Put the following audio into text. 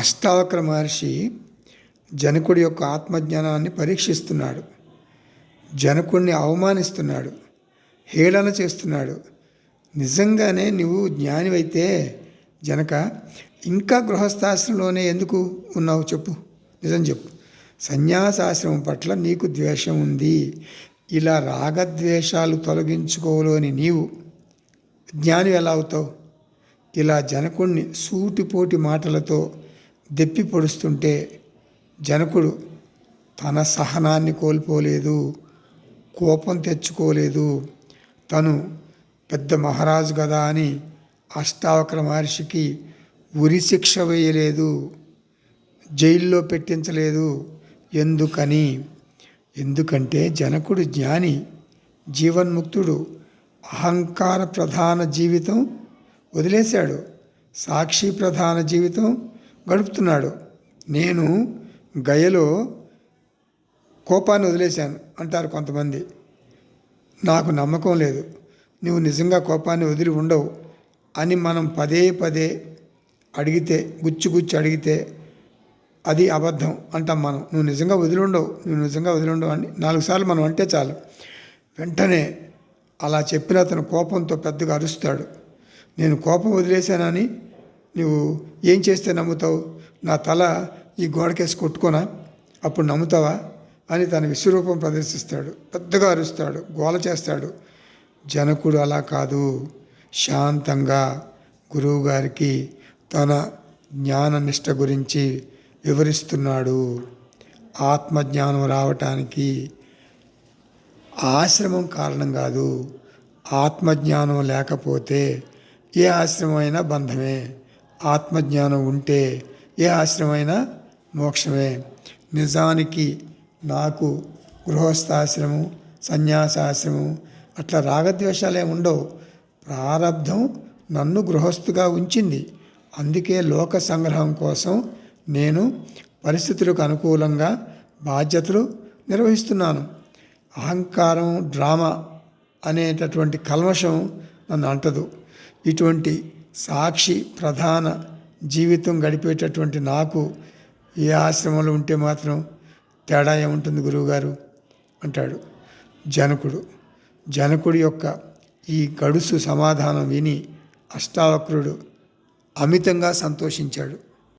అష్టావక్ర మహర్షి జనకుడి యొక్క ఆత్మజ్ఞానాన్ని పరీక్షిస్తున్నాడు. జనకుడిని అవమానిస్తున్నాడు. హేళన చేస్తున్నాడు. నిజంగానే నువ్వు జ్ఞానివైతే జనక ఇంకా గృహస్థాశ్రమంలోనే ఎందుకు ఉన్నావు చెప్పు. నిజం చెప్పు. సన్యాసాశ్రమం పట్ల నీకు ద్వేషం ఉంది. ఇలా రాగద్వేషాలు తొలగించుకోలేని నీవు జ్ఞాని ఎలా అవుతావు? ఇలా జనకుణ్ణి సూటిపోటి మాటలతో దెప్పి పొడుస్తుంటే జనకుడు తన సహనాన్ని కోల్పోలేదు కోపం తెచ్చుకోలేదు. తను పెద్ద మహారాజు కదా అని అష్టావక్ర మహర్షికి ఉరి శిక్ష వేయలేదు జైల్లో పెట్టించలేదు. ఎందుకని? ఎందుకంటే జనకుడు జ్ఞాని జీవన్ముక్తుడు అహంకార ప్రధాన జీవితం వదిలేశాడు. సాక్షి ప్రధాన జీవితం గడుపుతున్నాడు. నేను గయలో కోపాన్ని వదిలేశాను అంటారు కొంతమంది. నాకు నమ్మకం లేదు. నువ్వు నిజంగా కోపాన్ని వదిలి ఉండవు అని మనం పదే పదే అడిగితే గుచ్చి గుచ్చి అడిగితే అది అబద్ధం అంటాం మనం. నువ్వు నిజంగా వదిలి ఉండవు. నువ్వు నిజంగా వదిలి ఉండవు అని నాలుగు సార్లు మనం అంటే చాలు. వెంటనే అలా చెప్పిన అతను కోపంతో పెద్దగా అరుస్తాడు. నేను కోపం వదిలేశానని నువ్వు ఏం చేస్తే నమ్ముతావు? నా తల ఈ గోడకేసి కొట్టుకోనా? అప్పుడు నమ్ముతావా? అని తన విశ్వరూపం ప్రదర్శిస్తాడు. పెద్దగా అరుస్తాడు. గోల చేస్తాడు. జనకుడు అలా కాదు. శాంతంగా గురువుగారికి తన జ్ఞాననిష్ట గురించి వివరిస్తున్నాడు. ఆత్మజ్ఞానం రావటానికి ఆశ్రమం కారణం కాదు. ఆత్మజ్ఞానం లేకపోతే ఏ ఆశ్రమమైనా బంధమే. ఆత్మజ్ఞానం ఉంటే ఏ ఆశ్రమైనా మోక్షమే. నిజానికి నాకు గృహస్థాశ్రమం సన్యాసాశ్రమం అట్లా రాగద్వేషాలే ఉండవు. ప్రారంధం నన్ను గృహస్థుగా ఉంచింది. అందుకే లోక సంగ్రహం కోసం నేను పరిస్థితులకు అనుకూలంగా బాధ్యతలు నిర్వహిస్తున్నాను. అహంకారం డ్రామా అనేటటువంటి కల్మషం నన్ను అంటదు. ఇటువంటి సాక్షి ప్రధాన జీవితం గడిపేటటువంటి నాకు ఏ ఆశ్రమంలో ఉంటే మాత్రం తేడా ఏముంటుంది గురువుగారు? అంటాడు. జనకుడు. జనకుడి యొక్క ఈ గడుసు సమాధానం విని అష్టావక్రుడు అమితంగా సంతోషించాడు.